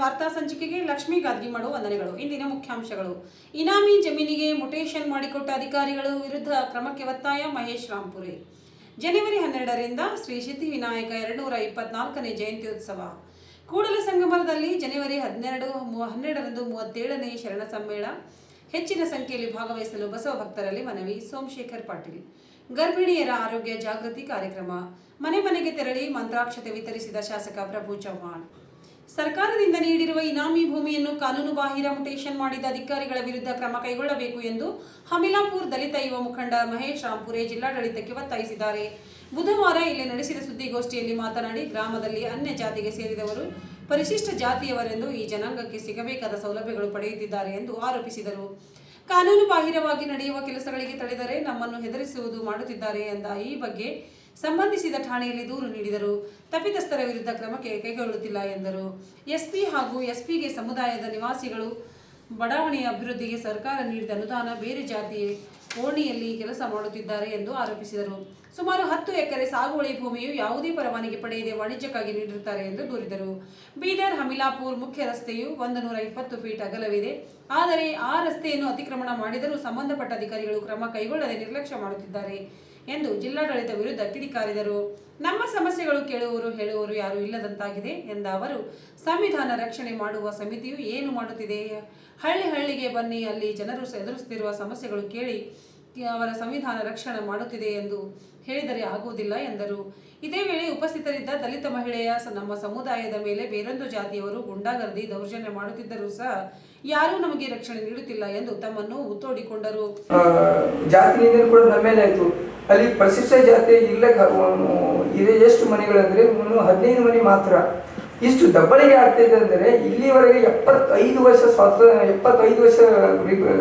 ವಾರ್ತಾ ಸಂಚಿಕೆಗೆ ಲಕ್ಷ್ಮೀ ಗಾದ್ಗಿಮಾಡು ವಂದನೆಗಳು. ಇಂದಿನ ಮುಖ್ಯಾಂಶಗಳು. ಇನಾಮಿ ಜಮೀನಿಗೆ ಮುಟೇಶನ್ ಮಾಡಿಕೊಟ್ಟ ಅಧಿಕಾರಿಗಳು ವಿರುದ್ಧ ಕ್ರಮಕ್ಕೆ ಒತ್ತಾಯ ಮಹೇಶ್ ರಾಂಪುರೆ. ಜನವರಿ ಹನ್ನೆರಡರಿಂದ ಶ್ರೀ ವಿನಾಯಕ ಎರಡುನೂರ ಇಪ್ಪತ್ನಾಲ್ಕನೇ ಜಯಂತ್ಯೋತ್ಸವ. ಕೂಡಲ ಸಂಗಮದಲ್ಲಿ ಜನವರಿ ಹನ್ನೆರಡು, ಮೂ- ಹನ್ನೆರಡರಂದು ಮೂವತ್ತೇಳನೇ ಶರಣ ಸಮ್ಮೇಳ. ಹೆಚ್ಚಿನ ಸಂಖ್ಯೆಯಲ್ಲಿ ಭಾಗವಹಿಸಲು ಬಸವ ಭಕ್ತರಲ್ಲಿ ಮನವಿ ಸೋಮಶೇಖರ್ ಪಾಟೀಲ್. ಗರ್ಭಿಣಿಯರ ಆರೋಗ್ಯ ಜಾಗೃತಿ ಕಾರ್ಯಕ್ರಮ. ಮನೆ ಮನೆಗೆ ತೆರಳಿ ಮಂತ್ರಾಕ್ಷತೆ ವಿತರಿಸಿದ ಶಾಸಕ ಪ್ರಭು ಚೌಹಾಣ್ ಸರ್ಕಾರದಿಂದ ನೀಡಿರುವ ಇನಾಮಿ ಭೂಮಿಯನ್ನು ಕಾನೂನು ಬಾಹಿರ ಮುಟೇಷನ್ ಮಾಡಿದ ಅಧಿಕಾರಿಗಳ ವಿರುದ್ಧ ಕ್ರಮ ಕೈಗೊಳ್ಳಬೇಕು ಎಂದು ಹಮಿಲಾಪುರ್ ದಲಿತ ಯುವ ಮುಖಂಡ ಮಹೇಶ್ ರಾಂಪುರೆ ಜಿಲ್ಲಾಡಳಿತಕ್ಕೆ ಒತ್ತಾಯಿಸಿದ್ದಾರೆ. ಬುಧವಾರ ಇಲ್ಲಿ ನಡೆಸಿದ ಸುದ್ದಿಗೋಷ್ಠಿಯಲ್ಲಿ ಮಾತನಾಡಿ ಗ್ರಾಮದಲ್ಲಿ ಅನ್ಯ ಜಾತಿಗೆ ಸೇರಿದವರು, ಪರಿಶಿಷ್ಟ ಜಾತಿಯವರೆಂದು ಈ ಜನಾಂಗಕ್ಕೆ ಸಿಗಬೇಕಾದ ಸೌಲಭ್ಯಗಳು ಪಡೆಯುತ್ತಿದ್ದಾರೆ ಎಂದು ಆರೋಪಿಸಿದರು. ಕಾನೂನು ಬಾಹಿರವಾಗಿ ನಡೆಯುವ ಕೆಲಸಗಳಿಗೆ ತಡೆದರೆ ನಮ್ಮನ್ನು ಹೆದರಿಸುವುದು ಮಾಡುತ್ತಿದ್ದಾರೆ ಎಂದ ಈ ಬಗ್ಗೆ ಸಂಬಂಧಿಸಿದ ಠಾಣೆಯಲ್ಲಿ ದೂರು ನೀಡಿದರು. ತಪ್ಪಿತಸ್ಥರ ವಿರುದ್ಧ ಕ್ರಮಕ್ಕೆ ಕೈಗೊಳ್ಳುತ್ತಿಲ್ಲ ಎಂದರು. ಎಸ್ಪಿ ಹಾಗೂ ಎಸ್ಪಿಗೆ ಸಮುದಾಯದ ನಿವಾಸಿಗಳು, ಬಡಾವಣೆಯ ಅಭಿವೃದ್ಧಿಗೆ ಸರ್ಕಾರ ನೀಡಿದ ಅನುದಾನ ಬೇರೆ ಜಾತಿ ಓಣಿಯಲ್ಲಿ ಕೆಲಸ ಮಾಡುತ್ತಿದ್ದಾರೆ ಎಂದು ಆರೋಪಿಸಿದರು. ಸುಮಾರು ಹತ್ತು ಎಕರೆ ಸಾಗುವಳಿ ಭೂಮಿಯು ಯಾವುದೇ ಪರವಾನಗಿ ಪಡೆಯದೆ ವಾಣಿಜ್ಯಕ್ಕಾಗಿ ನೀಡಿರುತ್ತಾರೆ ಎಂದು ದೂರಿದರು. ಬೀದರ್ ಹಮಿಲಾಪುರ್ ಮುಖ್ಯ ರಸ್ತೆಯು ಒಂದು ನೂರ ಇಪ್ಪತ್ತು ಫೀಟ್ ಅಗಲವಿದೆ. ಆದರೆ ಆ ರಸ್ತೆಯನ್ನು ಅತಿಕ್ರಮಣ ಮಾಡಿದರೂ ಸಂಬಂಧಪಟ್ಟ ಅಧಿಕಾರಿಗಳು ಕ್ರಮ ಕೈಗೊಳ್ಳದೆ ನಿರ್ಲಕ್ಷ್ಯ ಮಾಡುತ್ತಿದ್ದಾರೆ ಎಂದು ಜಿಲ್ಲಾಡಳಿತ ವಿರುದ್ಧ ಕಿಡಿಕಾರಿದರು. ನಮ್ಮ ಸಮಸ್ಯೆಗಳು ಕೇಳುವವರು ಹೇಳುವವರು ಯಾರೂ ಇಲ್ಲದಂತಾಗಿದೆ ಎಂದ ಅವರು. ಸಂವಿಧಾನ ರಕ್ಷಣೆ ಮಾಡುವ ಸಮಿತಿಯು ಏನು ಮಾಡುತ್ತಿದೆ? ಹಳ್ಳಿ ಹಳ್ಳಿಗೆ ಬನ್ನಿ, ಅಲ್ಲಿ ಜನರು ಎದುರಿಸುತ್ತಿರುವ ಸಮಸ್ಯೆಗಳು ಕೇಳಿ ಅವರ ಸಂವಿಧಾನ ರಕ್ಷಣೆ ಮಾಡುತ್ತಿದೆ ಎಂದು ಹೇಳಿದರೆ ಆಗುವುದಿಲ್ಲ ಎಂದರು. ಇದೇ ವೇಳೆ ಉಪಸ್ಥಿತರಿದ್ದ ದಲಿತ ಮಹಿಳೆಯ ನಮ್ಮ ಸಮುದಾಯದ ಮೇಲೆ ಬೇರೊಂದು ಜಾತಿಯವರು ಗುಂಡಾಗರ್ದಿ ದೌರ್ಜನ್ಯ ಮಾಡುತ್ತಿದ್ದರೂ ಸಹ ಯಾರೂ ನಮಗೆ ರಕ್ಷಣೆ ನೀಡುತ್ತಿಲ್ಲ ಎಂದು ತಮ್ಮನ್ನು ಉತ್ತೋಡಿಕೊಂಡರು. ಜಾತಿ ಕೂಡ ನಮ್ಮ ಮೇಲೆ ಆಯ್ತು. ಅಲ್ಲಿ ಪರಿಶಿಷ್ಟ ಜಾತಿ ಇಲ್ಲ ಎಷ್ಟು ಮನೆಗಳಂದ್ರೆ ಹದಿನೈದು ಮನೆ ಮಾತ್ರ. ಇಷ್ಟು ದಬ್ಬಳಿಗೆ ಆಗ್ತಿದೆ ಅಂದರೆ ಇಲ್ಲಿವರೆಗೆ ಎಪ್ಪತ್ತೈದು ವರ್ಷ ಸ್ವಾತಂತ್ರ್ಯ, ಎಪ್ಪತ್ತೈದು ವರ್ಷ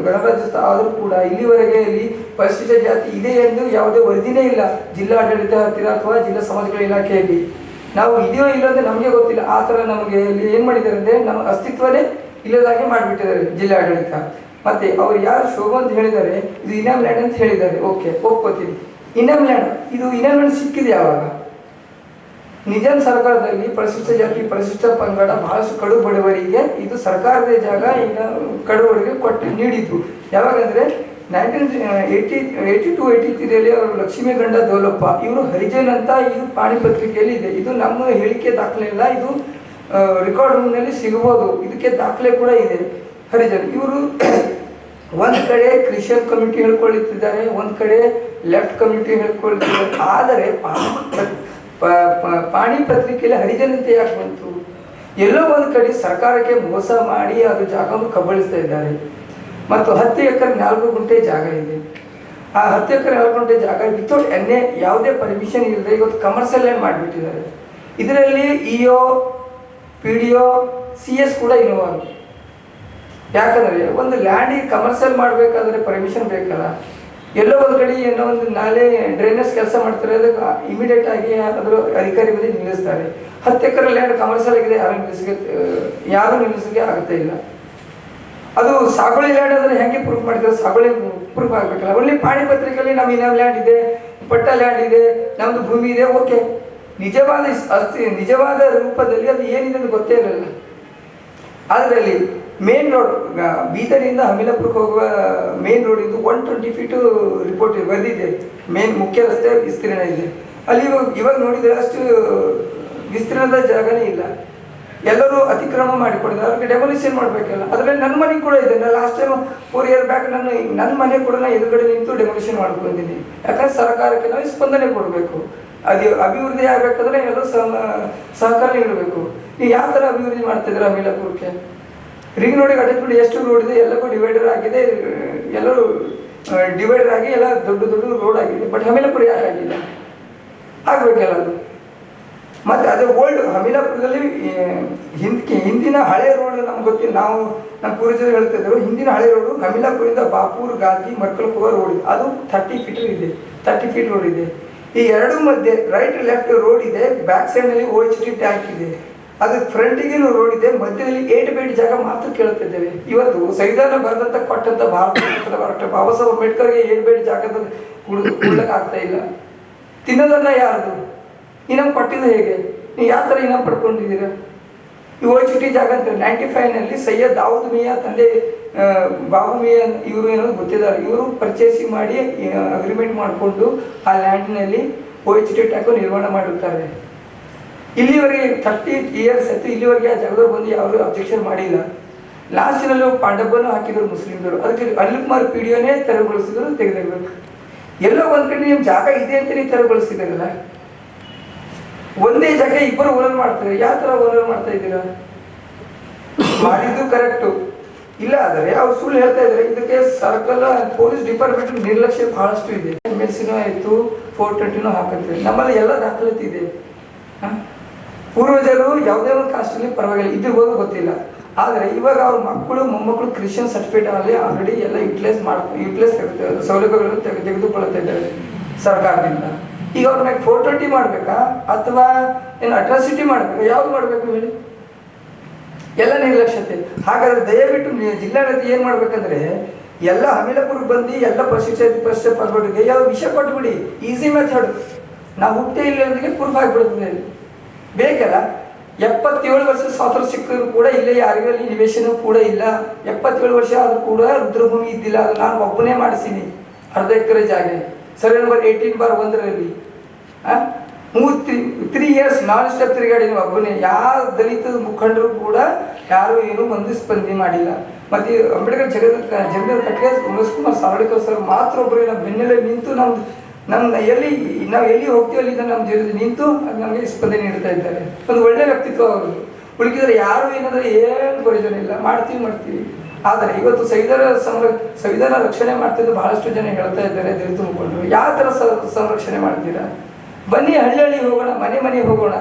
ಗಣರಾಜ್ಯೋತ್ಸವ ಆದರೂ ಕೂಡ ಇಲ್ಲಿವರೆಗೆ ಇಲ್ಲಿ ಪರಿಶಿಷ್ಟ ಜಾತಿ ಇದೆ ಎಂದು ಯಾವುದೇ ವರದಿನೇ ಇಲ್ಲ. ಜಿಲ್ಲಾಡಳಿತ ಹತ್ತಿರ ಅಥವಾ ಜಿಲ್ಲಾ ಸಮಾಜಗಳ ಇಲಾಖೆಯಲ್ಲಿ. ನಾವು ಇದೆಯೋ ಇಲ್ಲ ಅಂತ ನಮಗೆ ಗೊತ್ತಿಲ್ಲ. ಆ ಥರ ನಮಗೆ ಇಲ್ಲಿ ಏನು ಮಾಡಿದ್ದಾರೆ ಅಂದರೆ ನಮ್ಮ ಅಸ್ತಿತ್ವನೇ ಇಲ್ಲದಾಗೆ ಮಾಡಿಬಿಟ್ಟಿದ್ದಾರೆ ಜಿಲ್ಲಾಡಳಿತ. ಮತ್ತೆ ಅವ್ರು ಯಾರು ಶೋಭಾ ಅಂತ ಹೇಳಿದ್ದಾರೆ, ಇದು ಇನಾಮ್ ಲ್ಯಾಂಡ್ ಅಂತ ಹೇಳಿದ್ದಾರೆ. ಓಕೆ, ಒಪ್ಕೋತೀನಿ. ಇನಾಮ್ ಲ್ಯಾಂಡ್, ಇದು ಇನಾಮ್ ಲ್ಯಾಂಡ್ ಸಿಕ್ಕಿದೆ ಯಾವಾಗ? ನಿಜಾಮ್ ಸರ್ಕಾರದಲ್ಲಿ ಪರಿಶಿಷ್ಟ ಜಾತಿ, ಪರಿಶಿಷ್ಟ ಪಂಗಡ ಬಹಳಷ್ಟು ಕಡು ಬಡವರಿಗೆ ಇದು ಸರ್ಕಾರದ ಜಾಗ, ಇನ್ನ ಕಡು ಬಡವರಿಗೆ ಕೊಟ್ಟು ನೀಡಿದ್ದು. ಯಾವಾಗಂದ್ರೆ nineteen eighty eighty to eighty ತ್ರೀಯಲ್ಲಿ ಅವರು ಲಕ್ಷ್ಮೀ ಗಂಡ ದೌಲಪ್ಪ, ಇವರು ಹರಿಜನ್ ಅಂತ ಇದು ಪಾಣಿ ಪತ್ರಿಕೆಯಲ್ಲಿ ಇದೆ. ಇದು ನಮ್ಮ ಹೇಳಿಕೆ ದಾಖಲೆ ಇಲ್ಲ, ಇದು ರೆಕಾರ್ಡ್ ರೂಮ್ನಲ್ಲಿ ಸಿಗಬಹುದು ಇದಕ್ಕೆ ದಾಖಲೆ ಕೂಡ ಇದೆ. ಹರಿಜನ್, ಇವರು ಒಂದು ಕಡೆ ಕ್ರಿಶ್ಚಿಯನ್ ಕಮಿಟಿ ಹೇಳ್ಕೊಳ್ಳುತ್ತಿದ್ದಾರೆ ಒಂದು ಕಡೆ ಲೆಫ್ಟ್ ಕಮಿಟಿ ಹೇಳ್ಕೊಳ್ತಿದ್ದಾರೆ. ಆದರೆ ಪಾಣಿ ಪತ್ರಿಕೆಯಲ್ಲಿ ಹರಿಜನ್ ಅಂತ ಯಾಕೆ ಬಂತು? ಎಲ್ಲೋ ಒಂದು ಕಡೆ ಸರ್ಕಾರಕ್ಕೆ ಮೋಸ ಮಾಡಿ ಅದು ಜಾಗವನ್ನು ಕಬಳಿಸ್ತಾ ಇದ್ದಾರೆ. ಮತ್ತು ಹತ್ತು ಎಕರೆ ನಾಲ್ಕು ಗುಂಟೆ ಜಾಗ ಇದೆ. ಆ ಹತ್ತು ಎಕರೆ ನಾಲ್ಕು ಗುಂಟೆ ಜಾಗ ವಿತೌಟ್ ಎನ್ನೆ ಯಾವುದೇ ಪರ್ಮಿಷನ್ ಇಲ್ಲದೆ ಇವತ್ತು ಕಮರ್ಷಿಯಲ್ ಲ್ಯಾಂಡ್ ಮಾಡಿಬಿಟ್ಟಿದ್ದಾರೆ. ಇದರಲ್ಲಿ EO P D O, C S ಕೂಡ ಇನ್ವಾಲ್ವ್ ಆಗಿದೆ ಯಾಕಂದ್ರೆ ಒಂದು ಲ್ಯಾಂಡಿಗೆ ಕಮರ್ಷಿಯಲ್ ಮಾಡಬೇಕಾದ್ರೆ ಪರ್ಮಿಷನ್ ಬೇಕಲ್ಲ. ಎಲ್ಲೋ ಒಂದು ಕಡೆ ಏನೋ ಒಂದು ನಾಲೆ ಡ್ರೈನೇಜ್ ಕೆಲಸ ಮಾಡ್ತಾರೆ, ಅದಕ್ಕೆ ಇಮಿಡಿಯೇಟ್ ಆಗಿ ಅದರ ಅಧಿಕಾರಿ ಬಂದು ನಿಲ್ಲಿಸ್ತಾರೆ. ಹತ್ತು ಎಕರೆ ಲ್ಯಾಂಡ್ ಕಮರ್ಷಿಯಲ್ ಆಗಿದೆ, ಯಾರು ನಿಲ್ಲಿಸಿಗೆ ಯಾರು ನಿಲ್ಲಿಸಿಗೆ ಆಗ್ತಾ ಇಲ್ಲ. ಅದು ಸಾಗೋಳಿ ಲ್ಯಾಂಡ್ ಅಂದ್ರೆ ಹೆಂಗೆ ಪ್ರೂಫ್ ಮಾಡಿದ್ರೆ? ಸಾಗೋಳಿ ಪ್ರೂಫ್ ಆಗ್ಬೇಕಲ್ಲ. ಒಳ್ಳೆ ಪಾಣಿ ಪತ್ರಿಕೆಯಲ್ಲಿ ನಮ್ಮ ಇನ್ಯಾವ ಲ್ಯಾಂಡ್ ಇದೆ, ಪಟ್ಟ ಲ್ಯಾಂಡ್ ಇದೆ, ನಮ್ದು ಭೂಮಿ ಇದೆ ಓಕೆ ನಿಜವಾದ ಅಸ್ತಿ, ನಿಜವಾದ ರೂಪದಲ್ಲಿ ಅದು ಏನಿದೆ ಅಂತ ಗೊತ್ತೇ ಇರಲಿಲ್ಲ. ಅದರಲ್ಲಿ ಮೇನ್ ರೋಡ್ ಬೀದರಿಂದ ಹಮಿಲಾಪುರಕ್ಕೆ ಹೋಗುವ ಮೇನ್ ರೋಡ್ ಇದು ಒನ್ ಟ್ವೆಂಟಿ ಫೀಟು ರಿಪೋರ್ಟ್ ಬಂದಿದೆ. ಮೇನ್ ಮುಖ್ಯ ರಸ್ತೆ ವಿಸ್ತೀರ್ಣ ಇದೆ. ಅಲ್ಲಿ ಇವಾಗ ಇವಾಗ ನೋಡಿದರೆ ಅಷ್ಟು ವಿಸ್ತೀರ್ಣದ ಜಾಗನೇ ಇಲ್ಲ. ಎಲ್ಲರೂ ಅತಿಕ್ರಮ ಮಾಡಿಕೊಂಡಿದ್ದಾರೆ ಅವ್ರಿಗೆ ಡೆಮೊಲಿಷನ್ ಮಾಡಬೇಕಲ್ಲ. ಅದರಲ್ಲಿ ನನ್ನ ಮನೆ ಕೂಡ ಇದೆ. ನಾನು last time four year back ನಾನು ನನ್ನ ಮನೆ ಕೂಡ ನಾನು ಎದುರುಗಡೆ ನಿಂತು ಡೆಮೊಲಿಷನ್ ಮಾಡ್ಕೊಂಡಿದ್ದೀನಿ. ಯಾಕಂದ್ರೆ ಸರ್ಕಾರಕ್ಕೆ ನಾವು ಸ್ಪಂದನೆ ಕೊಡಬೇಕು. ಅದು ಅಭಿವೃದ್ಧಿ ಆಗಬೇಕಂದ್ರೆ ಎಲ್ಲರೂ ಸಹ ಸಹಕಾರ ನೀಡಬೇಕು ನೀವು ಯಾವ ಥರ ಅಭಿವೃದ್ಧಿ ಮಾಡ್ತಿದ್ದೀರಾ ಮೀಲಾಪುರಕ್ಕೆ ರಿಂಗ್ ನೋಡಿ ಅಟ್ಯಾಚ್ಮೆಂಟ್ ಎಷ್ಟು ರೋಡ್ ಇದೆ, ಎಲ್ಲಕ್ಕೂ ಡಿವೈಡರ್ ಆಗಿದೆ. ಎಲ್ಲರೂ ಡಿವೈಡರ್ ಆಗಿ ಎಲ್ಲ ದೊಡ್ಡ ದೊಡ್ಡ ರೋಡ್ ಆಗಿದೆ. ಬಟ್ ಹಮೇಲಪುರ ಯಾಕೆ ಆಗಿಲ್ಲ? ಆಗಬೇಕಲ್ಲ ಅದು. ಮತ್ತೆ ಅದೇ ಓಲ್ಡ್ ಹಮಿಲಾಪುರದಲ್ಲಿ ಹಿಂದಕ್ಕೆ ಹಿಂದಿನ ಹಳೆ ರೋಡ್ ನಮ್ಗೆ ಗೊತ್ತಿಲ್ಲ. ನಾವು ನಮ್ಮ ಪೂರ್ವಜರು ಹೇಳ್ತಿದ್ರು, ಹಿಂದಿನ ಹಳೆ ರೋಡು ಹಮಿಲಾಪುರದಿಂದ ಬಾಪೂರ್ ಗಾಂಧಿ ಮಕ್ಕಳಪುರ ರೋಡ್ ಇದೆ. ಅದು ಥರ್ಟಿ ಫೀಟ್ ಇದೆ. ತರ್ಟಿ ಫೀಟ್ ರೋಡ್ ಇದೆ. ಈ ಎರಡು ಮಧ್ಯೆ ರೈಟ್ ಲೆಫ್ಟ್ ರೋಡ್ ಇದೆ. ಬ್ಯಾಕ್ ಸೈಡ್ನಲ್ಲಿ ಓ ಎಚ್ ಡಿ ಟ್ಯಾಂಕ್ ಇದೆ. ಅದು ಫ್ರಂಟಿಗೆ ರೋಡ್ ಇದೆ. ಮಧ್ಯದಲ್ಲಿ ಏಟ್ ಬೇಟ್ ಜಾಗ ಮಾತ್ರ ಕೇಳ್ತಿದ್ದೇವೆ. ಇವತ್ತು ಸೈದಾನ ಬರೆದಂತ ಕೊಟ್ಟಂತ ಭಾರತ ಡಾಕ್ಟರ್ ಬಾಬಾ ಸಾಹೇಬ್ ಅಂಬೇಡ್ಕರ್ಗೆ ಏಟ್ ಬೇಟ್ ಜಾಗದ ಕುಡ್ಲಕ್ಕೆ ಆಗ್ತಾ ಇಲ್ಲ. ತಿನ್ನೋದನ್ನ ಯಾರ್ದು? ಇನಾಮ್ ಕೊಟ್ಟಿದ್ದು ಹೇಗೆ? ನೀವು ಯಾವ ಥರ ಇನಾಮ್ ಪಡ್ಕೊಂಡಿದ್ದೀರಾ? ಓ ಚುಟಿ ಜಾಗ ಅಂತ ನೈಂಟಿ ಫೈವ್ನಲ್ಲಿ ಸೈಯದ್ ದಾವೂದ್ ಮಿಯಾ ತಂದೆ ಬಾಬು ಮಿಯಾ ಇವರು ಏನೋ ಗೊತ್ತಿದ್ದಾರೆ. ಇವರು ಪರ್ಚೇಸಿಂಗ್ ಮಾಡಿ ಅಗ್ರಿಮೆಂಟ್ ಮಾಡಿಕೊಂಡು ಆ ಲ್ಯಾಂಡ್ನಲ್ಲಿ ಓ ಎಚ್ ಟಿ ಟ್ಯಾಕು ನಿರ್ಮಾಣ ಮಾಡುತ್ತಾರೆ ಇಲ್ಲಿವರೆಗೆ ಥರ್ಟಿ ಇಯರ್ಸ್ ಆಯಿತು, ಇಲ್ಲಿವರೆಗೆ ಆ ಜಾಗದವ್ರು ಬಂದು ಯಾರು ಅಬ್ಜೆಕ್ಷನ್ ಮಾಡಿಲ್ಲ. ಲಾಸ್ಟಿನಲ್ಲಿ ಪಾಂಡಬ್ಬನ್ನು ಹಾಕಿದ್ರು ಮುಸ್ಲಿಮ್ದರು ಅದಕ್ಕೆ ಅನಿಲ್ ಕುಮಾರ್ ಪಿಡಿಯೋನೇ ತೆರವುಗೊಳಿಸಿದ್ರು ತೆಗೆದಿರ್ಬೇಕು ಎಲ್ಲೋ ಒಂದು ಕಡೆ ನಿಮ್ಮ ಜಾಗ ಇದೆ ಅಂತ ನೀವು ತೆರವುಗೊಳಿಸಿದಿರಲ್ಲ? ಒಂದೇ ಜಾಗ ಇಬ್ಬರು ಓನರ್ ಮಾಡ್ತಾರೆ. ಯಾವ ತರ ಓನರ್ ಮಾಡ್ತಾ ಇದ್ದೀರಾ? ಮಾಡಿದ್ದು ಕರೆಕ್ಟು. ಇಲ್ಲ ಆದರೆ ಅವ್ರು ಸುಳ್ಳು ಹೇಳ್ತಾ ಇದ್ದಾರೆ. ಇದಕ್ಕೆ ಸರ್ಕಲ್ ಪೊಲೀಸ್ ಡಿಪಾರ್ಟ್ಮೆಂಟ್ ನಿರ್ಲಕ್ಷ್ಯ ಬಹಳಷ್ಟು ಇದೆ. ಮೆಡಿಸಿನ್ ಆಯಿತು ಫೋರ್ ಟ್ವೆಂಟಿನೂ ಹಾಕಂತೀವಿ ನಮ್ಮಲ್ಲಿ ಎಲ್ಲ ದಾಖಲಾತಿ ಇದೆ? ಪೂರ್ವಜರು ಯಾವುದೇ ಒಂದು ಕಾಸ್ಟಲ್ಲಿ ಪರವಾಗಿಲ್ಲ. ಇದಿರ್ಬೋದು ಗೊತ್ತಿಲ್ಲ. ಆದರೆ ಇವಾಗ ಅವ್ರ ಮಕ್ಕಳು, ಮೊಮ್ಮಕ್ಕಳು ಕ್ರಿಶ್ಚಿಯನ್ ಸರ್ಟಿಫಿಕೇಟ್ ಅಲ್ಲಿ ಆಲ್ರೆಡಿ ಎಲ್ಲ ಯುಟಿಲೈಸ್ ಮಾಡ್ ಯುಟಿಲೈಸ್ ಸೌಲಭ್ಯಗಳನ್ನು ತೆಗೆದುಕೊಳ್ಳುತ್ತಿದ್ದಾರೆ ಸರ್ಕಾರದಿಂದ. ಈಗ ಅವ್ರ ಮ್ಯಾಗ ಫೋರ್ ಟ್ವೆಂಟಿ ಮಾಡಬೇಕಾ? ಅಥವಾ ಏನು ಅಟ್ರಾಸಿಟಿ ಮಾಡಬೇಕಾ? ಯಾವ್ದು ಮಾಡಬೇಕು ಹೇಳಿ? ಎಲ್ಲ ನಿರ್ಲಕ್ಷ್ಯತೆ. ಹಾಗಾದ್ರೆ ದಯವಿಟ್ಟು ಜಿಲ್ಲಾಡಳಿತ ಏನ್ ಮಾಡ್ಬೇಕಂದ್ರೆ, ಎಲ್ಲ ಅಮಿಲಪುರ್ಗೆ ಬಂದು ಎಲ್ಲ ಪ್ರಶಿಕ್ಷ ಪ್ರಶ್ನೆ ಪರ್ವಟಿಗೆ ಯಾವ ವಿಷಯ ಕೊಟ್ಬಿಡಿ. ಈಸಿ ಮೆಥಡ್ ನಾವು ಹುಟ್ಟೇ ಇಲ್ಲ ಅಂದ್ರೆ ಪ್ರೂಫ್ ಆಗಿಬಿಡ್ತದೆ ಬೇಕಲ್ಲ? ಎಪ್ಪತ್ತೇಳು ವರ್ಷ ಸ್ವಾತಂತ್ರ್ಯ ಸಿಕ್ಕಿದ್ರು ಕೂಡ ಇಲ್ಲೇ ಯಾರಿಗೂ ಅಲ್ಲಿ ನಿವೇಶನ ಕೂಡ ಇಲ್ಲ. ಎಪ್ಪತ್ತೇಳು ವರ್ಷ ಆದ್ರೂ ಕೂಡ ರುದ್ರಭೂಮಿ ಇದ್ದಿಲ್ಲ. ನಾನು ಒಬ್ಬನೇ ಮಾಡಿಸೀನಿ ಅರ್ಧ ಎಕರೆ ಜಾಗ. ಸರ್ವೆ ನಂಬರ್ ಏಯ್ಟೀನ್ ಬಾರ್ ಒಂದರಲ್ಲಿ? ಮೂರ್ three three years non stop ತಿರುಗಾಡಿನ ಒಬ್ಬನೇ ಯಾವ ದಲಿತ ಮುಖಂಡರು ಕೂಡ ಯಾರು ಏನು ಒಂದು ಸ್ಪಂದನೆ ಮಾಡಿಲ್ಲ. ಮತ್ತೆ ಅಂಬೇಡ್ಕರ್ ಜಗದ ಜಗದ ಉಮೇಶ್ ಕುಮಾರ್ ಸಾವರ್ಕರ್ ಸರ್, ಮಾತ್ರ ಒಬ್ಬರು ನಮ್ಮ ಬೆನ್ನೆಲೆ ನಿಂತು ನಮ್ದು ನಮ್ಮ ಎಲ್ಲಿ, ನಾವು ಎಲ್ಲಿ ಹೋಗ್ತೀವಿ ಅಲ್ಲಿ ನಮ್ಮ ಜೊತೆ ನಿಂತು ಅದು ನಮಗೆ ಸ್ಪಂದನೆ ನೀಡ್ತಾ ಇದ್ದಾರೆ. ಒಂದು ಒಳ್ಳೆ ವ್ಯಕ್ತಿತ್ವ ಅವರು ಉಳಿಕಿದ್ರೆ ಯಾರು ಏನಂದ್ರೆ ಏನು ಪ್ರಯೋಜನ ಇಲ್ಲ. ಮಾಡ್ತೀವಿ ಮಾಡ್ತೀವಿ. ಆದರೆ ಇವತ್ತು ಸಂವಿಧಾನ ಸಂರ ಸಂವಿಧಾನ ರಕ್ಷಣೆ ಮಾಡ್ತಿದ್ದು ಬಹಳಷ್ಟು ಜನ ಹೇಳ್ತಾ ಇದ್ದಾರೆ ದಲಿತ ಮುಖಂಡರು ಯಾವ ಥರ ಸಂರಕ್ಷಣೆ ಮಾಡ್ತೀರಾ? ಬನ್ನಿ ಹಳ್ಳಿ ಹೋಗೋಣ, ಮನೆ ಮನೆ ಹೋಗೋಣ.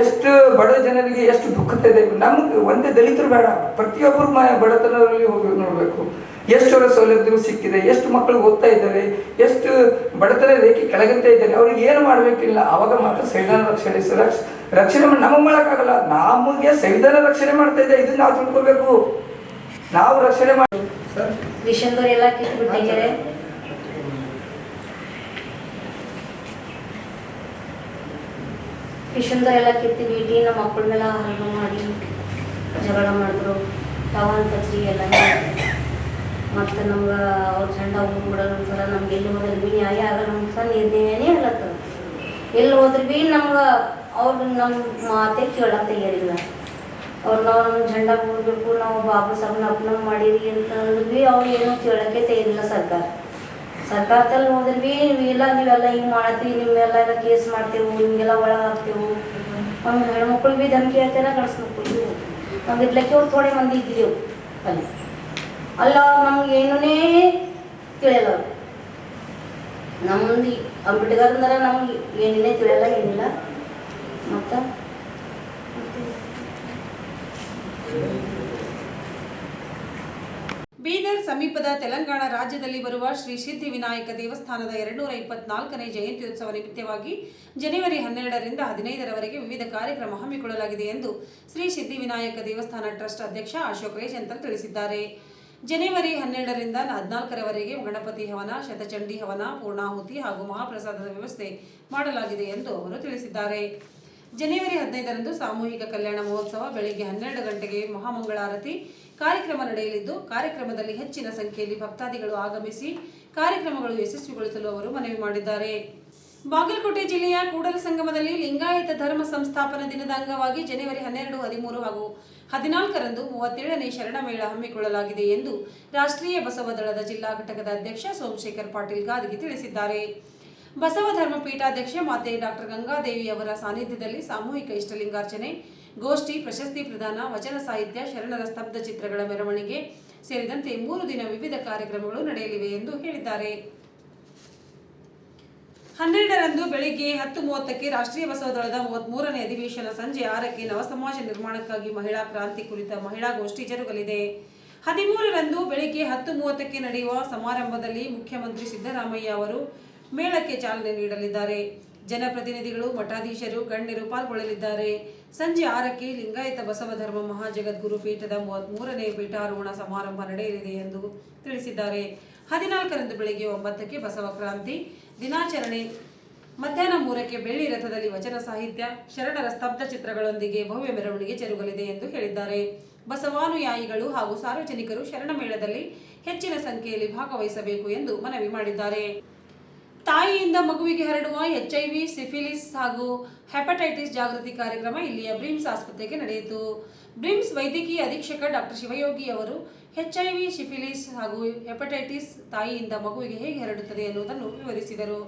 ಎಷ್ಟು ಬಡ ಜನರಿಗೆ ಎಷ್ಟು ದುಃಖತೆ ಇದೆ. ನಮ್ಗೆ ಒಂದೇ ದಲಿತರು ಬೇಡ, ಪ್ರತಿಯೊಬ್ಬರು ಬಡತನದಲ್ಲಿ ಹೋಗಿ ನೋಡಬೇಕು. ಎಷ್ಟು ಅವರ ಸೌಲಭ್ಯಗಳು ಸಿಕ್ಕಿದೆ, ಎಷ್ಟು ಮಕ್ಕಳು ಓದ್ತಾ ಇದ್ದಾರೆ, ಎಷ್ಟು ಬಡತನ ರೇಖೆ ಕೆಳಗಂತ ಇದ್ದಾರೆ, ಅವ್ರಿಗೆ ಏನು ಮಾಡಬೇಕಿಲ್ಲ. ಅವಾಗ ಮಾತ್ರ ಸಂವಿಧಾನ ರಕ್ಷಣೆ ರಕ್ಷಣೆ ನಮಗೆ ಮಾಡೋಕ್ಕಾಗಲ್ಲ. ನಮಗೆ ಸಂವಿಧಾನ ರಕ್ಷಣೆ ಮಾಡ್ತಾ ಇದೆ, ಇದನ್ನ ನಾವು ತಿಳ್ಕೊಬೇಕು. ನಾವು ರಕ್ಷಣೆ ಮಾಡಿ. ಸರ್. ವಿಷಯದವ್ರೆಲ್ಲ ಕಿತ್ತು ಬಿಟ್ಟಿದ್ದಾರೆ ಕಿತ್ತಿ ಕಿತ್ತು ಬಿಟ್ಟು ನಮ್ಮ ಮಕ್ಕಳ ಮೇಲೆ ಹರಡು ಮಾಡಿ ಜಗಳ ಮಾಡಿದ್ರು. ಟವನ್ ಕಚ್ರಿ ಎಲ್ಲ ಮತ್ತು ನಮ್ಗೆ ಅವ್ರ ಚಂಡ ಊರು ಬಿಡೋದು ಒಂಥರ ನಮ್ಗೆ ಎಲ್ಲಿ ಹೋದ್ರೆ ಭೀ ನ್ಯಾಯ ಆಗಲ್ಲ ಅಂತ ನಿರ್ಣಯನೇ ಹೇಳತ್ತದ ಎಲ್ಲಿ ಹೋದ್ರೆ ಭೀ ನಮ್ಗೆ ಅವ್ರು ನಮ್ಮ ಮಾತೇ ಕೇಳಕ್ಕೆ ತಯಾರಿಲ್ಲ ಅವ್ರು ನಾವು ನಮ್ಮ ಜಂಡ ಬಿಡಬೇಕು ನಾವು ಬಾಬು ಸಾಹೇಬ್ನ ಅಪ್ನ ಮಾಡೀರಿ ಅಂತಂದ್ರೆ ಭೀ ಅವ್ರು ಏನೂ ಕೇಳಕ್ಕೆ ತೆಗೆದಿಲ್ಲ ಸರ್ಕಾರ. ಸರ್ಕಾರದಲ್ಲಿ ಹೋದ್ರೆ ಭೀ ಇಲ್ಲ ನೀವೆಲ್ಲ ಹಿಂಗೆ ಮಾಡತ್ತೀವಿ ನಿಮ್ಮೆಲ್ಲ ಎಲ್ಲ ಕೇಸ್ ಮಾಡ್ತೇವೆ, ನಿಮಗೆಲ್ಲ ಒಳಗೆ ಹಾಕ್ತೇವೆ. ಒಂದು ಹೆಣ್ಮಕ್ಳು ಭೀ ಧಮಕಿ ಹಾಕ್ಯಾರ ಕಳಿಸ್ಬೇಕು ಭೀ ನಮ್ಗೆ ಇರ್ಲಿಕ್ಕೆ ಅವ್ರು ಥೋಡೆ ಮಂದಿ ಇದ್ದಿದ್ದೆವು ಅಲ್ಲಿ. ಅಲ್ಲ, ನಮ್ಗೆ ಏನೂನೇ ತಿಳಿಯಲ್ಲ ನಮ್ದು ಅಂಬೇಡ್ಕರ್ ಅಂದ್ರೆ ನಮ್ಗೆ ಏನೇನೇ ತಿಳಿಯಲ್ಲ, ಏನಿಲ್ಲ. ಮತ್ತು ಬೀದರ್ ಸಮೀಪದ ತೆಲಂಗಾಣ ರಾಜ್ಯದಲ್ಲಿ ಬರುವ ಶ್ರೀ ಸಿದ್ಧಿ ವಿನಾಯಕ ದೇವಸ್ಥಾನದ ಎರಡ್ನೂರ ಇಪ್ಪತ್ನಾಲ್ಕನೇ ಜಯಂತ್ಯುತ್ಸವ ನಿಮಿತ್ತವಾಗಿ ಜನವರಿ ಹನ್ನೆರಡರಿಂದ ಹದಿನೈದರವರೆಗೆ ವಿವಿಧ ಕಾರ್ಯಕ್ರಮ ಹಮ್ಮಿಕೊಳ್ಳಲಾಗಿದೆ ಎಂದು ಶ್ರೀ ಸಿದ್ಧಿ ವಿನಾಯಕ ದೇವಸ್ಥಾನ ಟ್ರಸ್ಟ್ ಅಧ್ಯಕ್ಷ ಅಶೋಕ್ ರೇಜಂತಲ್ ತಿಳಿಸಿದ್ದಾರೆ. ಜನವರಿ ಹನ್ನೆರಡರಿಂದ ಹದಿನಾಲ್ಕರವರೆಗೆ ಗಣಪತಿ ಹವನ, ಶತಚಂಡಿ ಹವನ, ಪೂರ್ಣಾಹುತಿ ಹಾಗೂ ಮಹಾಪ್ರಸಾದದ ವ್ಯವಸ್ಥೆ ಮಾಡಲಾಗಿದೆ ಎಂದು ಅವರು ತಿಳಿಸಿದ್ದಾರೆ. ಜನವರಿ ಹದಿನೈದರಂದು ಸಾಮೂಹಿಕ ಕಲ್ಯಾಣ ಮಹೋತ್ಸವ ಬೆಳಿಗ್ಗೆ ಹನ್ನೆರಡು ಗಂಟೆಗೆ ಮಹಾಮಂಗಳಾರತಿ ಕಾರ್ಯಕ್ರಮ ನಡೆಯಲಿದ್ದು, ಕಾರ್ಯಕ್ರಮದಲ್ಲಿ ಹೆಚ್ಚಿನ ಸಂಖ್ಯೆಯಲ್ಲಿ ಭಕ್ತಾದಿಗಳು ಆಗಮಿಸಿ ಕಾರ್ಯಕ್ರಮಗಳು ಯಶಸ್ವಿಗೊಳಿಸಲು ಅವರು ಮನವಿ ಮಾಡಿದ್ದಾರೆ. ಬಾಗಲಕೋಟೆ ಜಿಲ್ಲೆಯ ಕೂಡಲ ಸಂಗಮದಲ್ಲಿ ಲಿಂಗಾಯತ ಧರ್ಮ ಸಂಸ್ಥಾಪನ ದಿನದ ಅಂಗವಾಗಿ ಜನವರಿ ಹನ್ನೆರಡು, ಹದಿಮೂರು ಹಾಗೂ ಹದಿನಾಲ್ಕರಂದು ಮೂವತ್ತೇಳನೇ ಶರಣಮೇಳ ಹಮ್ಮಿಕೊಳ್ಳಲಾಗಿದೆ ಎಂದು ರಾಷ್ಟ್ರೀಯ ಬಸವ ದಳದ ಜಿಲ್ಲಾ ಘಟಕದ ಅಧ್ಯಕ್ಷ ಸೋಮಶೇಖರ್ ಪಾಟೀಲ್ ಗಾದಿಗೆ ತಿಳಿಸಿದ್ದಾರೆ. ಬಸವ ಧರ್ಮ ಪೀಠಾಧ್ಯಕ್ಷ ಮಾತೆ ಡಾಕ್ಟರ್ ಗಂಗಾದೇವಿ ಅವರ ಸಾನ್ನಿಧ್ಯದಲ್ಲಿ ಸಾಮೂಹಿಕ ಇಷ್ಟಲಿಂಗಾರ್ಚನೆ ಗೋಷ್ಠಿ ಪ್ರಶಸ್ತಿ ಪ್ರದಾನ, ವಚನ ಸಾಹಿತ್ಯ, ಶರಣರ ಸ್ತಬ್ಧ ಚಿತ್ರಗಳ ಮೆರವಣಿಗೆ ಸೇರಿದಂತೆ ಮೂರು ದಿನ ವಿವಿಧ ಕಾರ್ಯಕ್ರಮಗಳು ನಡೆಯಲಿವೆ ಎಂದು ಹೇಳಿದ್ದಾರೆ. ಹನ್ನೆರಡರಂದು ಬೆಳಿಗ್ಗೆ ಹತ್ತು ಮೂವತ್ತಕ್ಕೆ ರಾಷ್ಟ್ರೀಯ ಬಸವ ಮೂವತ್ತ್ ಮೂರನೇ ಅಧಿವೇಶನ ಸಂಜೆ ಆರಕ್ಕೆ ನವಸಮಾಜ ನಿರ್ಮಾಣಕ್ಕಾಗಿ ಮಹಿಳಾ ಕ್ರಾಂತಿ ಕುರಿತ ಮಹಿಳಾ ಗೋಷ್ಠಿ ಜರುಗಲಿದೆ. ಹದಿಮೂರರಂದು ಬೆಳಿಗ್ಗೆ ಹತ್ತು ಮೂವತ್ತಕ್ಕೆ ನಡೆಯುವ ಸಮಾರಂಭದಲ್ಲಿ ಮುಖ್ಯಮಂತ್ರಿ ಸಿದ್ದರಾಮಯ್ಯ ಅವರು ಮೇಳಕ್ಕೆ ಚಾಲನೆ ನೀಡಲಿದ್ದಾರೆ. ಜನಪ್ರತಿನಿಧಿಗಳು, ಮಠಾಧೀಶರು, ಗಣ್ಯರು ಪಾಲ್ಗೊಳ್ಳಲಿದ್ದಾರೆ. ಸಂಜೆ ಆರಕ್ಕೆ ಲಿಂಗಾಯತ ಬಸವಧರ್ಮ ಮಹಾಜಗದ್ಗುರು ಪೀಠದ ಮೂವತ್ಮೂರನೇ ಪೀಠಾರೋಹಣ ಸಮಾರಂಭ ನಡೆಯಲಿದೆ ಎಂದು ತಿಳಿಸಿದ್ದಾರೆ. ಹದಿನಾಲ್ಕರಂದು ಬೆಳಗ್ಗೆ ಒಂಬತ್ತಕ್ಕೆ ಬಸವ ಕ್ರಾಂತಿ, ದಿನಾಚರಣೆ, ಮಧ್ಯಾಹ್ನ ಮೂರಕ್ಕೆ ಬೆಳ್ಳಿ ರಥದಲ್ಲಿ ವಚನ ಸಾಹಿತ್ಯ, ಶರಣರ ಸ್ತಬ್ಧ ಚಿತ್ರಗಳೊಂದಿಗೆ ಭವ್ಯ ಮೆರವಣಿಗೆ ಜರುಗಲಿದೆ ಎಂದು ಹೇಳಿದ್ದಾರೆ. ಬಸವಾನುಯಾಯಿಗಳು ಹಾಗೂ ಸಾರ್ವಜನಿಕರು ಶರಣ ಮೇಳದಲ್ಲಿ ಹೆಚ್ಚಿನ ಸಂಖ್ಯೆಯಲ್ಲಿ ಭಾಗವಹಿಸಬೇಕು ಎಂದು ಮನವಿ ಮಾಡಿದ್ದಾರೆ. ತಾಯಿಯಿಂದ ಮಗುವಿಗೆ ಹರಡುವ ಎಚ್ ಐ ವಿ ಸಿಫಿಲಿಸ್ ಹಾಗೂ ಹೆಪಟೈಟಿಸ್ ಜಾಗೃತಿ ಕಾರ್ಯಕ್ರಮ ಇಲ್ಲಿಯ ಬ್ರಿಮ್ಸ್ ಆಸ್ಪತ್ರೆಗೆ ನಡೆಯಿತು. ಬ್ರಿಮ್ಸ್ ವೈದ್ಯಕೀಯ ಅಧೀಕ್ಷಕ ಡಾಕ್ಟರ್ ಶಿವಯೋಗಿ ಅವರು ಎಚ್ ಐ ವಿ ಸಿಫಿಲಿಸ್ ಹಾಗೂ ಹೆಪಟೈಟಿಸ್ ತಾಯಿಯಿಂದ ಮಗುವಿಗೆ ಹೇಗೆ ಹರಡುತ್ತದೆ ಎನ್ನುವುದನ್ನು ವಿವರಿಸಿದರು.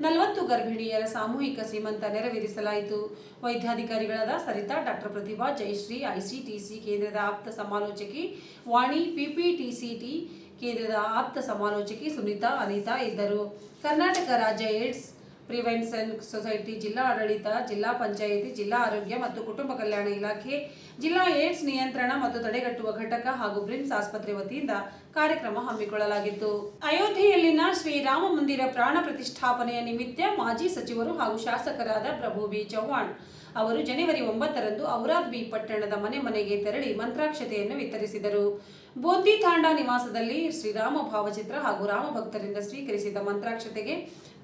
ನಲವತ್ತು ಗರ್ಭಿಣಿಯರ ಸಾಮೂಹಿಕ ಸೀಮಂತ ನೆರವೇರಿಸಲಾಯಿತು. ವೈದ್ಯಾಧಿಕಾರಿಗಳಾದ ಸರಿತಾ, ಡಾಕ್ಟರ್ ಪ್ರತಿಭಾ, ಜಯಶ್ರೀ, ಐಸಿಟಿಸಿ ಕೇಂದ್ರದ ಆಪ್ತ ಸಮಾಲೋಚಕಿ ವಾಣಿ, ಪಿಪಿಟಿಸಿಟಿ ಕೇಂದ್ರದ ಆಪ್ತ ಸಮಾಲೋಚಕಿ ಸುನೀತಾ, ಅನಿತಾ ಇದ್ದರು. ಕರ್ನಾಟಕ ರಾಜ್ಯ ಏಡ್ಸ್ ಪ್ರಿವೆನ್ಷನ್ ಸೊಸೈಟಿ, ಜಿಲ್ಲಾ ಆಡಳಿತ, ಜಿಲ್ಲಾ ಪಂಚಾಯಿತಿ, ಜಿಲ್ಲಾ ಆರೋಗ್ಯ ಮತ್ತು ಕುಟುಂಬ ಕಲ್ಯಾಣ ಇಲಾಖೆ, ಜಿಲ್ಲಾ ಏಡ್ಸ್ ನಿಯಂತ್ರಣ ಮತ್ತು ತಡೆಗಟ್ಟುವ ಘಟಕ ಹಾಗೂ ಬ್ರಿಮ್ಸ್ ಆಸ್ಪತ್ರೆ ವತಿಯಿಂದ ಕಾರ್ಯಕ್ರಮ ಹಮ್ಮಿಕೊಳ್ಳಲಾಗಿತ್ತು. ಅಯೋಧ್ಯೆಯಲ್ಲಿನ ಶ್ರೀರಾಮ ಮಂದಿರ ಪ್ರಾಣ ಪ್ರತಿಷ್ಠಾಪನೆಯ ನಿಮಿತ್ತ ಮಾಜಿ ಸಚಿವರು ಹಾಗೂ ಶಾಸಕರಾದ ಪ್ರಭು ಬಿ. ಚೌಹಾಣ್ ಅವರು ಜನವರಿ ಒಂಬತ್ತರಂದು ಔರಾದ್ ಬಿ ಪಟ್ಟಣದ ಮನೆ ಮನೆಗೆ ತೆರಳಿ ಮಂತ್ರಾಕ್ಷತೆಯನ್ನು ವಿತರಿಸಿದರು. ಬೋಂದಿ ತಾಂಡಾ ನಿವಾಸದಲ್ಲಿ ಶ್ರೀರಾಮ ಭಾವಚಿತ್ರ ಹಾಗೂ ರಾಮ ಭಕ್ತರಿಂದ ಸ್ವೀಕರಿಸಿದ ಮಂತ್ರಾಕ್ಷತೆಗೆ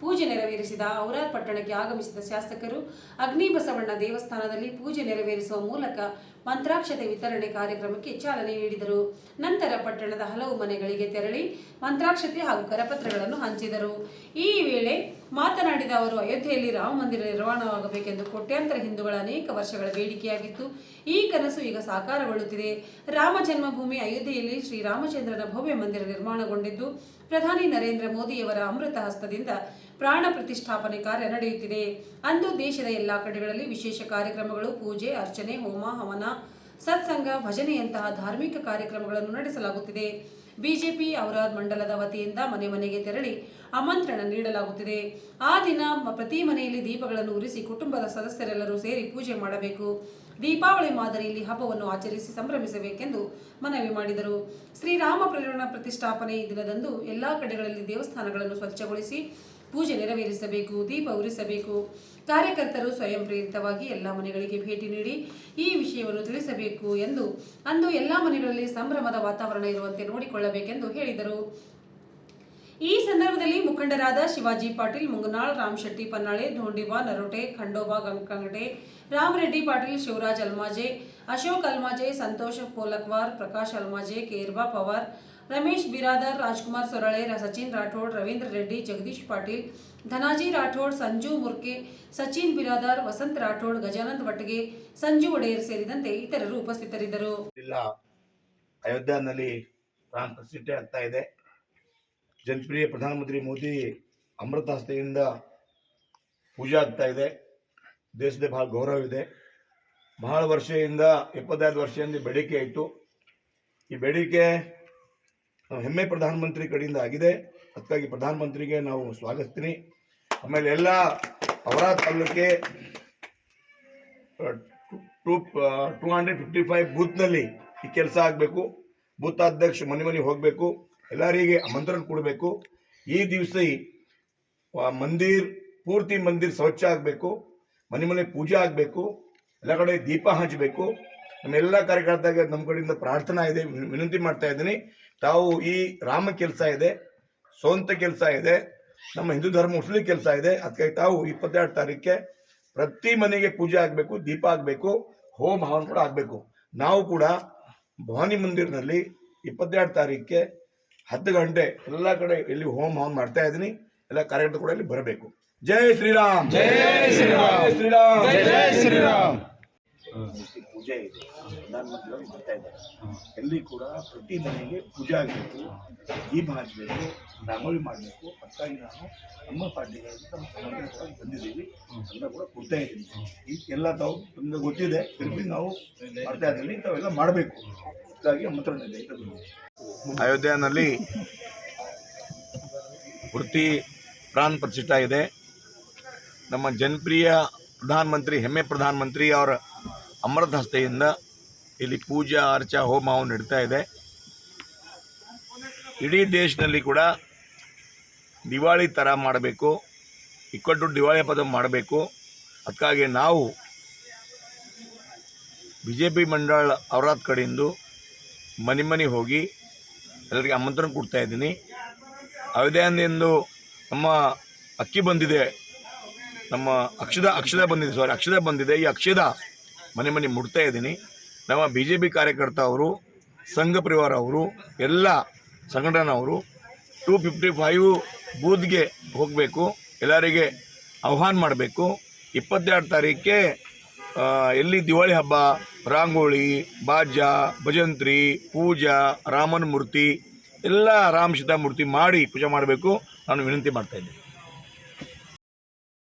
ಪೂಜೆ ನೆರವೇರಿಸಿದ ಔರಾದ್ ಪಟ್ಟಣಕ್ಕೆ ಆಗಮಿಸಿದ ಶಾಸಕರು, ಅಗ್ನಿ ಬಸವಣ್ಣ ದೇವಸ್ಥಾನದಲ್ಲಿ ಪೂಜೆ ನೆರವೇರಿಸುವ ಮೂಲಕ ಮಂತ್ರಾಕ್ಷತೆ ವಿತರಣೆ ಕಾರ್ಯಕ್ರಮಕ್ಕೆ ಚಾಲನೆ ನೀಡಿದರು. ನಂತರ ಪಟ್ಟಣದ ಹಲವು ಮನೆಗಳಿಗೆ ತೆರಳಿ ಮಂತ್ರಾಕ್ಷತೆ ಹಾಗೂ ಕರಪತ್ರಗಳನ್ನು ಹಂಚಿದರು. ಈ ವೇಳೆ ಮಾತನಾಡಿದ ಅವರು, ಅಯೋಧ್ಯೆಯಲ್ಲಿ ರಾಮ ಮಂದಿರ ನಿರ್ಮಾಣವಾಗಬೇಕೆಂದು ಕೋಟ್ಯಾಂತರ ಹಿಂದೂಗಳ ಅನೇಕ ವರ್ಷಗಳ ಬೇಡಿಕೆಯಾಗಿತ್ತು. ಈ ಕನಸು ಈಗ ಸಾಕಾರಗೊಳ್ಳುತ್ತಿದೆ. ರಾಮ ಜನ್ಮಭೂಮಿ ಅಯೋಧ್ಯೆಯಲ್ಲಿ ಶ್ರೀರಾಮಚಂದ್ರನ ಭವ್ಯ ಮಂದಿರ ನಿರ್ಮಾಣಗೊಂಡಿದ್ದು ಪ್ರಧಾನಿ ನರೇಂದ್ರ ಮೋದಿಯವರ ಅಮೃತ ಹಸ್ತದಿಂದ ಪ್ರಾಣ ಪ್ರತಿಷ್ಠಾಪನೆ ಕಾರ್ಯ ನಡೆಯುತ್ತಿದೆ. ಅಂದು ದೇಶದ ಎಲ್ಲಾ ಕಡೆಗಳಲ್ಲಿ ವಿಶೇಷ ಕಾರ್ಯಕ್ರಮಗಳು, ಪೂಜೆ, ಅರ್ಚನೆ, ಹೋಮ, ಹವನ, ಸತ್ಸಂಗ, ಭಜನೆಯಂತಹ ಧಾರ್ಮಿಕ ಕಾರ್ಯಕ್ರಮಗಳನ್ನು ನಡೆಸಲಾಗುತ್ತಿದೆ. ಬಿಜೆಪಿ ಔರಾದ್ ಮಂಡಲದ ವತಿಯಿಂದ ಮನೆ ಮನೆಗೆ ತೆರಳಿ ಆಮಂತ್ರಣ ನೀಡಲಾಗುತ್ತಿದೆ. ಆ ದಿನ ಪ್ರತಿ ಮನೆಯಲ್ಲಿ ದೀಪಗಳನ್ನು ಉರಿಸಿ ಕುಟುಂಬದ ಸದಸ್ಯರೆಲ್ಲರೂ ಸೇರಿ ಪೂಜೆ ಮಾಡಬೇಕು. ದೀಪಾವಳಿ ಮಾದರಿಯಲ್ಲಿ ಹಬ್ಬವನ್ನು ಆಚರಿಸಿ ಸಂಭ್ರಮಿಸಬೇಕೆಂದು ಮನವಿ ಮಾಡಿದರು. ಶ್ರೀರಾಮ ಪ್ರೇರಣ ಪ್ರತಿಷ್ಠಾಪನೆ ದಿನದಂದು ಎಲ್ಲಾ ಕಡೆಗಳಲ್ಲಿ ದೇವಸ್ಥಾನಗಳನ್ನು ಸ್ವಚ್ಛಗೊಳಿಸಿ ಪೂಜೆ ನೆರವೇರಿಸಬೇಕು, ದೀಪ ಉರಿಸಬೇಕು. ಕಾರ್ಯಕರ್ತರು ಸ್ವಯಂ ಪ್ರೇರಿತವಾಗಿ ಎಲ್ಲ ಮನೆಗಳಿಗೆ ಭೇಟಿ ನೀಡಿ ಈ ವಿಷಯವನ್ನು ತಿಳಿಸಬೇಕು ಎಂದು ಅಂದು ಎಲ್ಲ ಮನೆಗಳಲ್ಲಿ ಸಂಭ್ರಮದ ವಾತಾವರಣ ಇರುವಂತೆ ನೋಡಿಕೊಳ್ಳಬೇಕೆಂದು ಹೇಳಿದರು. ಈ ಸಂದರ್ಭದಲ್ಲಿ ಮುಖಂಡರಾದ ಶಿವಾಜಿ ಪಾಟೀಲ್, ಮುಂಗನಾಳ್, ರಾಮ್ ಶೆಟ್ಟಿ, ಪನ್ನಾಳೆ, ಧೋಂಡಿಬಾ, ನರೋಟೆ, ಖಂಡೋಬಾ ಗಂಗಂಗಡೆ ರಾಮ್ ರೆಡ್ಡಿ, ಪಾಟೀಲ್, ಶಿವರಾಜ್ ಅಲ್ಮಾಜೆ, ಅಶೋಕ್ ಅಲ್ಮಾಜೆ, ಸಂತೋಷ್ ಪೋಲಕ್ವಾರ್, ಪ್ರಕಾಶ್ ಅಲ್ಮಾಜೆ, ಕೇರ್ಬಾ ಪವಾರ್, ರಮೇಶ್ ಬಿರಾದರ್, ರಾಜ್ಕುಮಾರ್ ಸೊರಳೆ, ಸಚಿನ್ ರಾಠೋಡ್, ರವೀಂದ್ರ ರೆಡ್ಡಿ, ಜಗದೀಶ್ ಪಾಟೀಲ್, ಧನಾಜಿ ರಾಠೋಡ್, ಸಂಜು ಮುರ್ಕೆ, ಸಚಿನ್ ಬಿರಾದರ್, ವಸಂತ್ ರಾಠೋಡ್, ಗಜಾನಂದ್ ವಟ್ಗೆ, ಸಂಜು ಒಡೆಯರ್ ಸೇರಿದಂತೆ ಇತರರು ಉಪಸ್ಥಿತರಿದ್ದರು. ಇಲ್ಲ ಅಯೋಧ್ಯೆಯಲ್ಲಿ ಪ್ರಾಣ ಪ್ರತಿಷ್ಠೆ ಆಗ್ತಾ ಇದೆ. ಜನಪ್ರಿಯ ಪ್ರಧಾನಮಂತ್ರಿ ಮೋದಿ ಅಮೃತ ಹಸ್ತೆಯಿಂದ ಪೂಜೆ ಆಗ್ತಾ ಇದೆ. ದೇಶದ ಭಾಳ ಗೌರವವಿದೆ. ಬಹಳ ವರ್ಷದಿಂದ ಇಪ್ಪತ್ತೈದು ವರ್ಷದಿಂದ ಬೇಡಿಕೆ ಆಯಿತು ಈ ಬೇಡಿಕೆ ಹೆಮ್ಮೆ ಪ್ರಧಾನಮಂತ್ರಿ ಕಡೆಯಿಂದ ಆಗಿದೆ. ಅದಕ್ಕಾಗಿ ಪ್ರಧಾನಮಂತ್ರಿಗೆ ನಾವು ಸ್ವಾಗತಿಸ್ತೀನಿ. ಆಮೇಲೆ ಎಲ್ಲ ಅವರ ತಾಲೂಕೆ, two two hundred fifty five ಬೂತ್ನಲ್ಲಿ ಈ ಕೆಲಸ ಆಗಬೇಕು. ಬೂತ್ ಅಧ್ಯಕ್ಷ ಮನೆ ಮನೆಗೆ ಹೋಗಬೇಕು. ಎಲ್ಲರಿಗೆ ಆಮಂತ್ರಣ ಕೊಡಬೇಕು. ಈ ದಿವಸ ಮಂದಿರ್, ಪೂರ್ತಿ ಮಂದಿರ್ ಸ್ವಚ್ಛ ಆಗಬೇಕು. ಮನೆ ಮನೆ ಪೂಜೆ ಆಗಬೇಕು, ಎಲ್ಲ ಕಡೆ ದೀಪ ಹಂಚಬೇಕು, ನಮ್ಮೆಲ್ಲ ಕಾರ್ಯಕರ್ತಾಗ ನಮ್ಮ ಕಡೆಯಿಂದ ಪ್ರಾರ್ಥನಾ ಇದೆ, ವಿನ- ವಿನಂತಿ ಮಾಡ್ತಾ ಇದ್ದೀನಿ. ತಾವು ಈ ರಾಮ ಕೆಲಸ ಇದೆ ಸ್ವಂತ ಕೆಲಸ ಇದೆ, ನಮ್ಮ ಹಿಂದೂ ಧರ್ಮ ಉಳಿಸ್ಲಿ ಕೆಲಸ ಇದೆ ಅದಕ್ಕಾಗಿ ತಾವು ಇಪ್ಪತ್ತೆರಡು ತಾರೀಕಿಗೆ ಪ್ರತಿ ಮನೆಗೆ ಪೂಜೆ ಆಗಬೇಕು, ದೀಪ ಆಗಬೇಕು, ಹೋಮ ಹವನ ಕೂಡ ಆಗಬೇಕು. ನಾವು ಕೂಡ ಭವಾನಿ ಮಂದಿರದಲ್ಲಿ ಇಪ್ಪತ್ತೆರಡು ತಾರೀಕಿಗೆ ಹತ್ತು ಗಂಟೆ ಎಲ್ಲ ಕಡೆ ಇಲ್ಲಿ ಹೋಮ ಹವನ ಮಾಡ್ತಾ ಇದ್ದೀನಿ, ಎಲ್ಲ ಕಾರ್ಯಕರ್ತರು ಕೂಡ ಇಲ್ಲಿ ಬರಬೇಕು. ಜೈ ಶ್ರೀರಾಮ್. ಜೈ ಶ್ರೀರಾಮ್. ಶ್ರೀರಾಮ್. ಜೈ ಶ್ರೀರಾಮ್. ಪೂಜೆ ಇದೆ. ಪ್ರಧಾನಮಂತ್ರಿಗಳು ಮಾಡ್ತಾ ಇದ್ದಾರೆ ಎಲ್ಲಿ ಕೂಡ ಪ್ರತಿ ಮನೆಗೆ ಪೂಜೆ ಆಗಬೇಕು ದೀಪ ಹಚ್ಚಬೇಕು ರಂಗೋಲಿ ಮಾಡಬೇಕು. ಅದಕ್ಕಾಗಿ ನಾನು ನಮ್ಮ ಪಾರ್ಟಿಗಳಲ್ಲಿ ನಮ್ಮ ಸಂಬಂಧಿಕರು ಬಂದಿದ್ದೀವಿ. ಎಲ್ಲ ಕೂಡ ಕೊಡ್ತಾ ಇದ್ದೀನಿ. ಈ ಎಲ್ಲ ತಾವು ನಿಮ್ಗೆ ಗೊತ್ತಿದೆ. ತಿರುಗಿ ನಾವು ಮಾಡ್ತಾ ಇದ್ದೀವಿ ತಾವೆಲ್ಲ ಮಾಡಬೇಕು. ಅದಕ್ಕಾಗಿ ಆಮಂತ್ರಣ ಇದೆ ಅಯೋಧ್ಯೆಯಲ್ಲಿ ವೃತ್ತಿ ಪ್ರಾಣ ಪ್ರತಿಷ್ಠಾ ಇದೆ ನಮ್ಮ ಜನಪ್ರಿಯ ಪ್ರಧಾನಮಂತ್ರಿ, ಹೆಮ್ಮೆ ಪ್ರಧಾನಮಂತ್ರಿ ಅವರ ಅಮೃತ ಹಸ್ತೆಯಿಂದ ಇಲ್ಲಿ ಪೂಜಾ, ಅರ್ಚಾ ಹೋಮವು ನಡೀತಾ ಇದೆ. ಇಡೀ ದೇಶದಲ್ಲಿ ಕೂಡ ದಿವಾಳಿ ಥರ ಮಾಡಬೇಕು, ಇಕ್ಕಟ್ಟು ದಿವಾಳಿ ಪದ ಮಾಡಬೇಕು. ಅದಕ್ಕಾಗಿ ನಾವು ಬಿ ಜೆ ಪಿ ಮಂಡಳ ಅವರಾದ ಕಡೆಯಿಂದ ಮನೆ ಮನೆ ಹೋಗಿ ಎಲ್ಲರಿಗೆ ಆಮಂತ್ರಣ ಕೊಡ್ತಾ ಇದ್ದೀನಿ. ಅವಿದೆಂದು ನಮ್ಮ ಅಕ್ಕಿ ಬಂದಿದೆ. ನಮ್ಮ ಅಕ್ಷದ ಅಕ್ಷದ ಬಂದಿದೆ ಸಾರಿ ಅಕ್ಷದ ಬಂದಿದೆ. ಈ ಅಕ್ಷದ ಮನೆ ಮನೆ ಮುಡ್ತಾ ಇದ್ದೀನಿ. ನಮ್ಮ ಬಿ ಜೆ ಪಿ ಕಾರ್ಯಕರ್ತ ಅವರು, ಸಂಘ ಪರಿವಾರ ಅವರು, ಎಲ್ಲ ಸಂಘಟನವರು ಟೂ ಫಿಫ್ಟಿ ಫೈವ್ ಬೂತ್ಗೆ ಹೋಗಬೇಕು, ಎಲ್ಲರಿಗೆ ಆಹ್ವಾನ ಮಾಡಬೇಕು. ಇಪ್ಪತ್ತೆರಡು ತಾರೀಕೆ ಎಲ್ಲಿ ದಿವಾಳಿ ಹಬ್ಬ ರಂಗೋಳಿ ಬಾಜ ಭಜಂತ್ರಿ, ಪೂಜಾ, ರಾಮನ ಮೂರ್ತಿ, ಎಲ್ಲ ರಾಮ ಮೂರ್ತಿ ಮಾಡಿ ಪೂಜೆ ಮಾಡಬೇಕು. ನಾನು ವಿನಂತಿ ಮಾಡ್ತಾ ಇದ್ದೀನಿ.